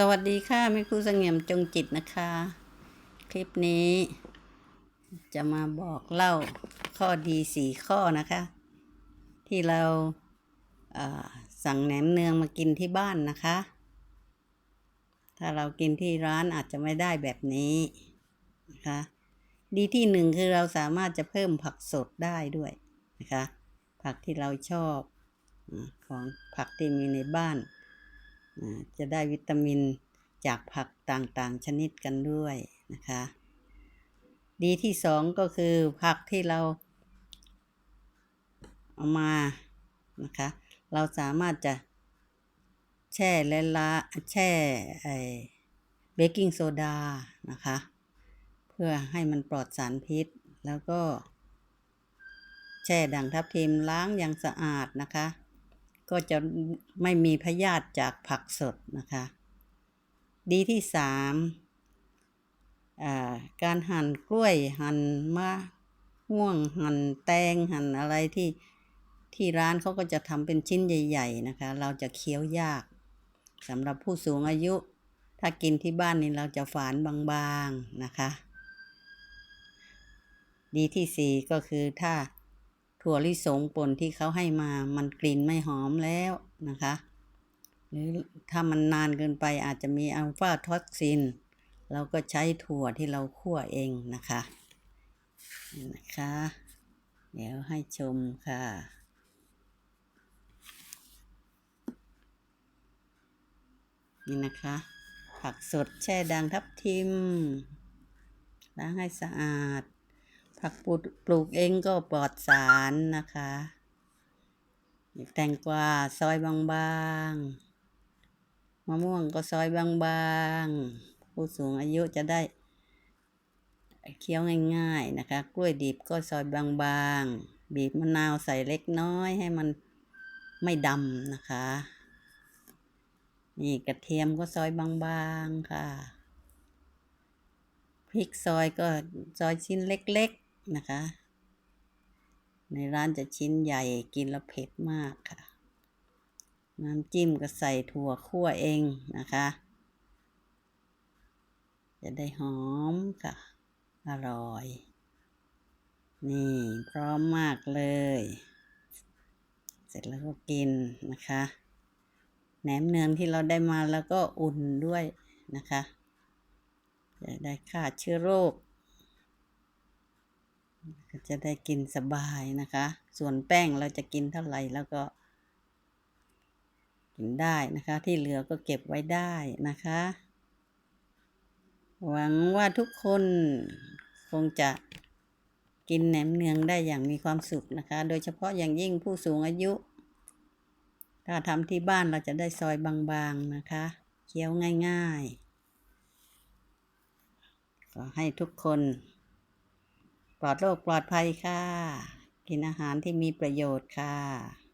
สวัสดีค่ะแม่ครูสงี่ยมจงจิตนะคะ คลิปนี้ จะมาบอกเล่าข้อดีสี่ข้อนะคะ ที่เราเอ่อสั่งแหนมเนืองมากินที่บ้านนะคะ ถ้าเรากินที่ร้านอาจจะไม่ได้แบบนี้นะคะดีที่หนึ่งคือเราสามารถจะเพิ่มผักสดได้ด้วยนะคะ ผักที่เราชอบของผักที่มีในบ้าน จะได้วิตามินจากผักต่างๆ ชนิดกันด้วยนะคะ ดีที่สองก็คือผักที่เราเอามานะคะ เราสามารถจะแช่และละแช่เบกกิ้งโซดานะคะ เพื่อให้มันปลอดสารพิษแล้วก็ แช่ด่างทับทิมล้างอย่างสะอาดนะคะ ก็จะไม่มีพยาธิจากผักสดนะคะ ดีที่สามอ่าการหั่นกล้วยหั่นมะม่วงหั่นแตงหั่นอะไรที่ที่ร้านเขาก็จะทำเป็นชิ้นใหญ่ ๆ นะคะ เราจะเคี้ยวยากสำหรับผู้สูงอายุ ถ้ากินที่บ้านนี่เราจะฝานบางๆนะคะ ดีที่สี่ก็คือถ้า ถั่วลิสงป่นที่เขาให้มามันกลิ่นไม่หอมแล้วนะคะ หรือถ้ามันนานเกินไปอาจจะมีอัลฟาท็อกซิน เราก็ใช้ถั่วที่เราคั่วเองนะคะนี่นะคะ เดี๋ยวให้ชมค่ะนี่นะคะ ผักสดแช่ด่างทับทิมล้างให้สะอาด ผักปลูกปลูกเองก็ปลอดสารนะคะแตงกวาซอยบางๆ มะม่วงก็ซอยบางๆ ผู้สูงอายุจะได้เคี้ยวง่ายๆนะคะ กล้วยดิบก็ซอยบางๆ บีบมะนาวใส่เล็กน้อยให้มันไม่ดำนะคะ นี่กระเทียมก็ซอยบางๆค่ะ พริกซอยก็ซอยชิ้นเล็กๆ นะคะ ในร้านจะชิ้นใหญ่กินแล้วเผ็ดมากค่ะ น้ำจิ้มก็ใส่ถั่วคั่วเองนะคะ จะได้หอมค่ะ อร่อย นี่พร้อมมากเลย เสร็จแล้วก็กินนะคะแหนมเนืองที่เราได้มาแล้วก็อุ่นด้วยนะคะ จะได้ฆ่าเชื้อโรค ก็จะได้กินสบายนะคะ ส่วนแป้งเราจะกินเท่าไหร่แล้วก็ กินได้นะคะ ที่เหลือก็เก็บไว้ได้นะคะ หวังว่าทุกคนคงจะกินแหนมเนืองได้อย่างมีความสุขนะคะ โดยเฉพาะอย่างยิ่งผู้สูงอายุ ถ้าทำที่บ้านเราจะได้ซอยบางๆนะคะ เคี้ยวง่ายๆ ขอให้ทุกคน ปลอดโรคปลอดภัยค่ะ กินอาหารที่มีประโยชน์ค่ะ